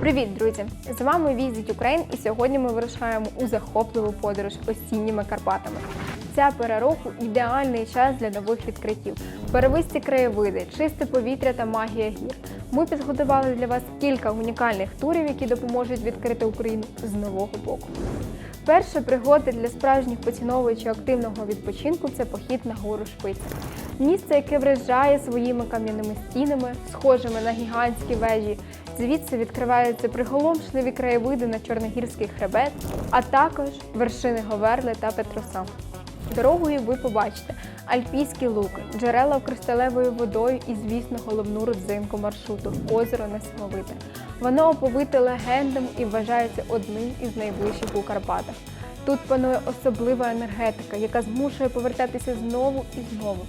Привіт, друзі! З вами Visit Ukraine і сьогодні ми вирушаємо у захопливу подорож осінніми Карпатами. Ця пора року ідеальний час для нових відкриттів, перевисті краєвиди, чисте повітря та магія гір. Ми підготували для вас кілька унікальних турів, які допоможуть відкрити Україну з нового боку. Перша пригода для справжніх поціновувачів активного відпочинку це похід на гору Шпиця. Місце, яке вражає своїми кам'яними стінами, схожими на гігантські вежі. Звідси відкриваються приголомшливі краєвиди на Чорногірський хребет, а також вершини Говерли та Петроса. Дорогою ви побачите альпійські луки, джерела кришталевою водою і, звісно, головну родзинку маршруту озеро Несамовите. Воно оповите легендами і вважається одним із найближчих у Карпатах. Тут панує особлива енергетика, яка змушує повертатися знову і знову.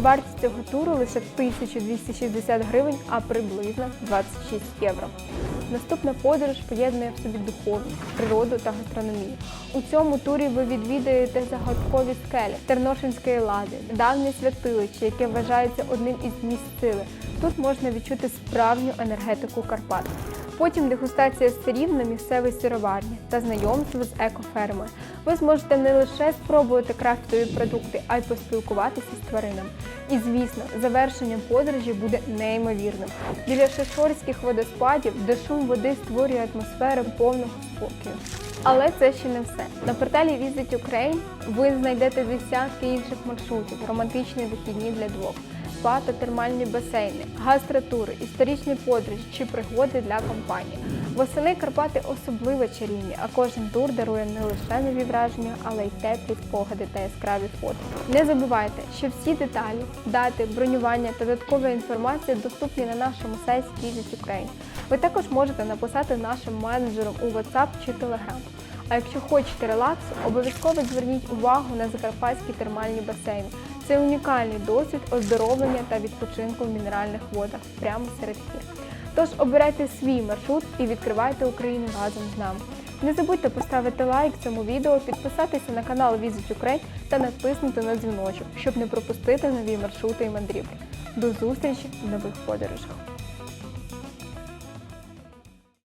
Вартість цього туру лише 1260 гривень, а приблизно 26 євро. Наступна подорож поєднує в собі духовність, природу та гастрономію. У цьому турі ви відвідаєте загадкові скелі Терношинської лади, давнє святилище, яке вважається одним із місць сили. Тут можна відчути справжню енергетику Карпат. Потім дегустація сирів на місцевій сироварні та знайомство з екофермою. Ви зможете не лише спробувати крафтові продукти, а й поспілкуватися з тваринами. І звісно, завершенням подорожі буде неймовірним. Біля шишорських водоспадів, де шум води створює атмосферу повного спокою. Але це ще не все. На порталі Visit Ukraine ви знайдете десятки інших маршрутів, романтичні вихідні для двох спа та термальні басейни, гастротури, історичні подорожі чи пригоди для компанії. Восени Карпати особливо чарівні, а кожен тур дарує не лише нові враження, але й теплі спогади та яскраві фото. Не забувайте, що всі деталі, дати, бронювання та додаткова інформація доступні на нашому сайті Ukraine. Ви також можете написати нашим менеджерам у WhatsApp чи Telegram. А якщо хочете релаксу, обов'язково зверніть увагу на закарпатські термальні басейни. Це унікальний досвід оздоровлення та відпочинку в мінеральних водах прямо серед гір. Тож обирайте свій маршрут і відкривайте Україну разом з нами. Не забудьте поставити лайк цьому відео, підписатися на канал Visit Ukraine та натиснути на дзвіночок, щоб не пропустити нові маршрути і мандрівки. До зустрічі в нових подорожах!